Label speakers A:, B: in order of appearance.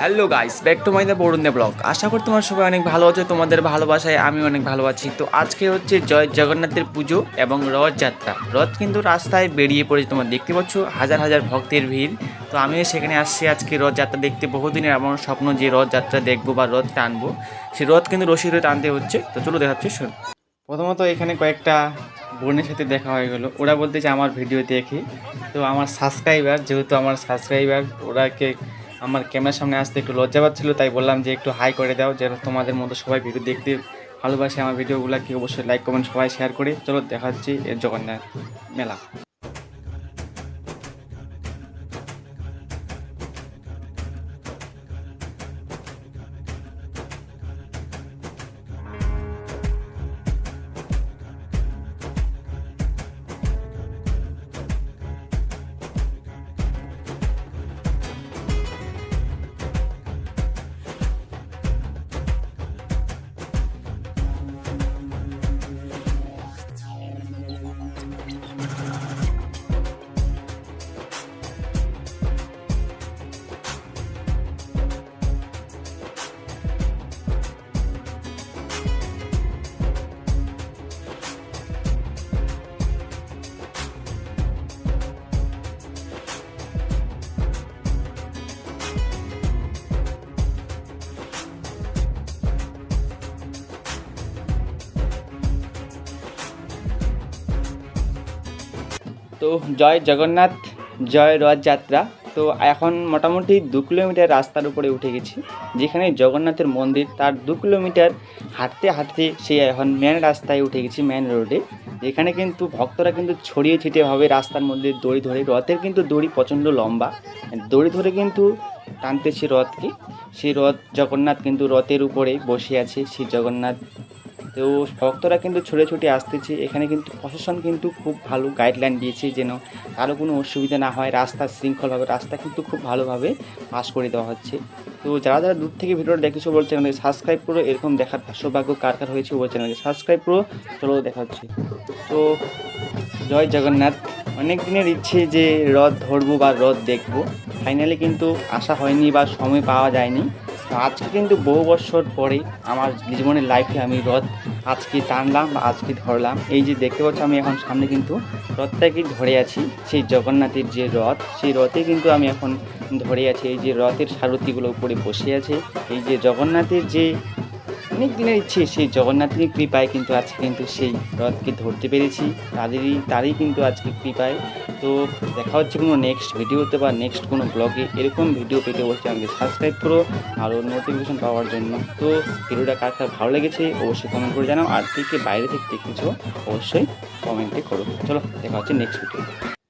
A: Hello guys back to my the বরুণদে blog আশা করি তোমার সবাই অনেক ভালো আছো, তোমাদের ভালোবাসায় আমি অনেক ভালো আছি। তো আজকে হচ্ছে জয় জগন্নাথের পুজো এবং রথযাত্রা রথ কিন্তু রাস্তায় বেরিয়ে পড়েছে তোমরা দেখতে পাচ্ছ, হাজার হাজার ভক্তের ভিড়। তো আমিও সেখানে আসছি আজকে রথযাত্রা দেখতে। বহুদিনের এমন স্বপ্ন যে রথযাত্রা দেখব বা রথ টানবো। সে রথ কিন্তু রশি ধরে টানতে হচ্ছে। তো চলো দেখাচ্ছি, শোন। প্রথমত এখানে কয়েকটা বোনের সাথে দেখা হয়ে গেলো। ওরা বলতে যে আমার ভিডিও দেখে। তো আমার সাবস্ক্রাইবার যেহেতু আমার সাবস্ক্রাইবার ওরাকে আমার ক্যামেরার সামনে আসতে একটু লজ্জা পাচ্ছিলো, তাই বললাম যে একটু হাই করে দাও, যেন তোমাদের মতো সবাই ভিডিও দেখতে ভালোবাসে আমার ভিডিওগুলো কি অবশ্যই লাইক কমেন্ট সবাই শেয়ার করে। চলো, দেখা এর জগন্নাথ মেলা। তো জয় জগন্নাথ, জয় রথযাত্রা। তো এখন মোটামুটি দু কিলোমিটার রাস্তার উপরে উঠে গেছি, যেখানে জগন্নাথের মন্দির। তার দু কিলোমিটার হাঁটতে হাঁটতে সে এখন মেন রাস্তায় উঠে গেছি মেন রোডে যেখানে কিন্তু ভক্তরা কিন্তু ছড়িয়ে ছিটিয়েভাবে রাস্তার মধ্যে দড়ি ধরে। রথের কিন্তু দড়ি প্রচণ্ড লম্বা। দড়ি ধরে কিন্তু টানতেছে রথকে। সেই রথ জগন্নাথ কিন্তু রথের উপরে বসে আছে। সেই জগন্নাথ তো ভক্তরা কিন্তু ছুটে ছুটে আসতেছে। এখানে কিন্তু প্রশাসন কিন্তু খুব ভালো গাইডলাইন দিয়েছে যেন কারও কোনো অসুবিধা না হয়। রাস্তা শৃঙ্খলভাবে, রাস্তা কিন্তু খুব ভালোভাবে পাস করে দেওয়া হচ্ছে। তো যারা যারা দূর থেকে ভিডিওটা দেখেছ বলছে চ্যানেলকে সাবস্ক্রাইব করো। এরকম দেখার সৌভাগ্য কার কার হয়েছে বলছে চ্যানেলকে সাবস্ক্রাইব করো। চলো দেখা হচ্ছে। তো জয় জগন্নাথ, অনেক দিনের ইচ্ছে যে রথ ধরবো বা রথ দেখব। ফাইনালি কিন্তু আসা হয়নি বা সময় পাওয়া যায়নি। আজকে কিন্তু বহু বছর পরে আমার জীবনের লাইফে আমি রথ আজকে টানলাম বা আজকে ধরলাম। এই যে দেখতে পাচ্ছ আমি এখন সামনে কিন্তু রথটাকে ধরে আছি, সেই জগন্নাথের যে রথ, সেই রথে কিন্তু আমি এখন ধরে আছি। এই যে রথের সারথিগুলো উপরে বসে আছে, এই যে জগন্নাথের যে অনেক দিনের ইচ্ছে, সেই জগন্নাথের কৃপায় কিন্তু আজকে কিন্তু সেই রথকে ধরতে পেরেছি। তাদেরই, তারই কিন্তু আজকে কৃপায়। তো দেখা হচ্ছে কোনো নেক্সট ভিডিওতে বা নেক্সট কোনো ব্লগে এরকম ভিডিও পেতে অবশ্যই আমাকে সাবস্ক্রাইব করো, আরও নোটিফিকেশন পাওয়ার জন্য। তো ভিডিওটা কার কার ভালো লেগেছে অবশ্যই কমেন্ট করে জানাও। আর কে কে বাইরে থেকে দেখতেছো অবশ্যই কমেন্টে করো। চলো, দেখা হচ্ছে নেক্সট ভিডিও